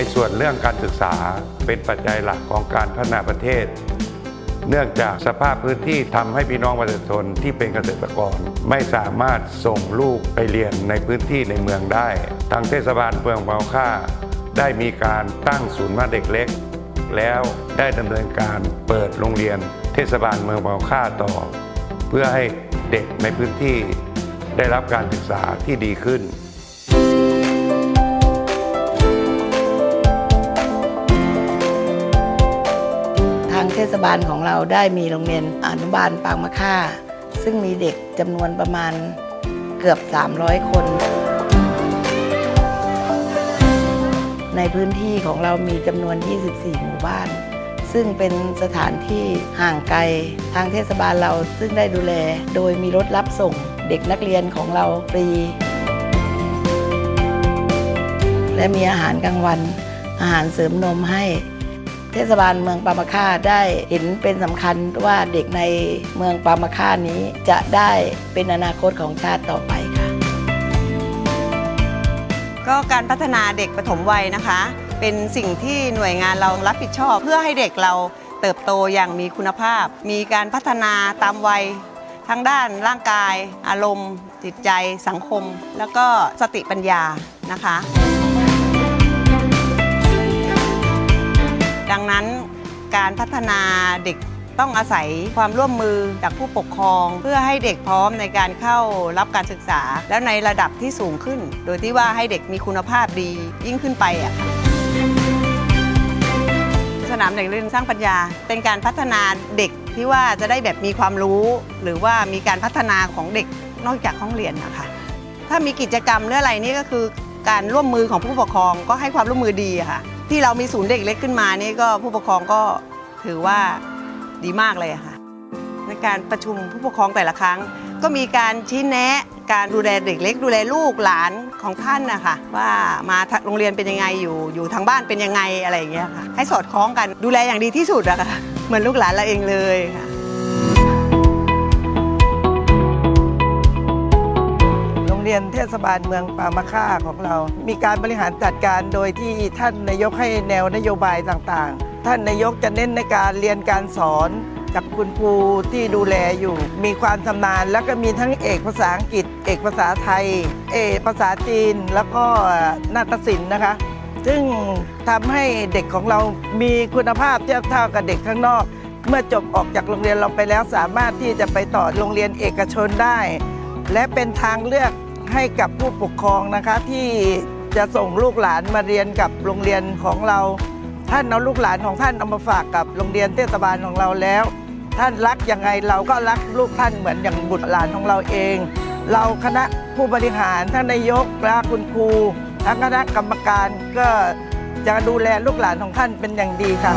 ในส่วนเรื่องการศึกษาเป็นปัจจัยหลักของการพัฒนาประเทศ เนื่องจากสภาพพื้นที่ทำให้พี่น้องประชาชนที่เป็นเกษตรกร ไม่สามารถส่งลูกไปเรียนในพื้นที่ในเมืองได้ ทางเทศบาลเมืองเบาค่า ได้มีการตั้งศูนย์มาเด็กเล็ก แล้วได้ดำเนินการเปิดโรงเรียน เทศบาลเมืองเบาค่าต่อ เพื่อให้เด็กในพื้นที่ได้รับการศึกษาที่ดีขึ้น ทางเทศบาลของเราได้มีโรงเรียนอนุบาลปางมะค่า ซึ่งมีเด็กจำนวนประมาณเกือบ 300 คน ในพื้นที่ของเรามีจำนวน 24 หมู่บ้าน ซึ่งเป็นสถานที่ห่างไกลทางเทศบาลเราซึ่งได้ดูแล โดยมีรถรับส่งเด็กนักเรียนของเราฟรี และมีอาหารกลางวัน อาหารเสริมนมให้ เทศบาลเมืองปามาค่าได้เห็นเป็นสำคัญว่าเด็กในเมืองปามาค่านี้จะได้เป็นอนาคตของชาติต่อไปค่ะ ก็การพัฒนาเด็กปฐมวัยนะคะ เป็นสิ่งที่หน่วยงานเรารับผิดชอบ เพื่อให้เด็กเราเติบโตอย่างมีคุณภาพ มีการพัฒนาตามวัยทั้งด้านร่างกาย อารมณ์ จิตใจ สังคม แล้วก็สติปัญญานะคะ ดังนั้นการพัฒนาเด็กต้องอาศัยความร่วมมือจากผู้ปกครอง เพื่อให้เด็กพร้อมในการเข้ารับการศึกษา แล้วในระดับที่สูงขึ้น โดยที่ว่าให้เด็กมีคุณภาพดียิ่งขึ้นไปอะสนามเด็กเรียนสร้างปัญญา เป็นการพัฒนาเด็กที่ว่าจะได้แบบมีความรู้ หรือว่ามีการพัฒนาของเด็กนอกจากห้องเรียนนะคะถ้ามีกิจกรรมหรืออะไรนี่ก็คือการร่วมมือของผู้ปกครองก็ให้ความร่วมมือดีค่ะ ที่เรามีศูนย์เด็กเล็กขึ้นมานี่ก็ผู้ปกครองก็ถือว่าดีมากเลยค่ะ ในการประชุมผู้ปกครองแต่ละครั้ง ก็มีการชี้แนะการดูแลเด็กเล็ก ดูแลลูกหลานของท่านนะคะว่ามาโรงเรียนเป็นยังไงอยู่อยู่ทางบ้านเป็นยังไงอะไรอย่างเงี้ยค่ะให้สอดคล้องกันดูแลอย่างดีที่สุดอะค่ะเหมือนลูกหลานเราเองเลยค่ะ เรียนเทศบาลเมืองปามะค่าของเรา มีการบริหารจัดการโดยที่ท่านนายกให้แนวนโยบายต่างๆ ท่านนายกจะเน้นในการเรียนการสอนจากคุณครูที่ดูแลอยู่ มีความชำนาญแล้วก็มีทั้งเอกภาษาอังกฤษ เอกภาษาไทย เอกภาษาจีนแล้วก็นาฏศิลป์นะคะ ซึ่งทำให้เด็กของเรามีคุณภาพเทียบเท่ากับเด็กข้างนอก เมื่อจบออกจากโรงเรียนเราไปแล้วสามารถที่จะไปต่อโรงเรียนเอกชนได้ และเป็นทางเลือก ให้กับผู้ปกครองนะคะ ที่จะส่งลูกหลานมาเรียนกับโรงเรียนของเรา ท่านเอาลูกหลานของท่านเอามาฝากกับโรงเรียนเทศบาลของเราแล้ว ท่านรักยังไงเราก็รักลูกท่านเหมือนอย่างบุตรหลานของเราเอง เราคณะผู้บริหารท่านนายกและคุณครูทั้งคณะกรรมการก็จะดูแลลูกหลานของท่านเป็นอย่างดีค่ะ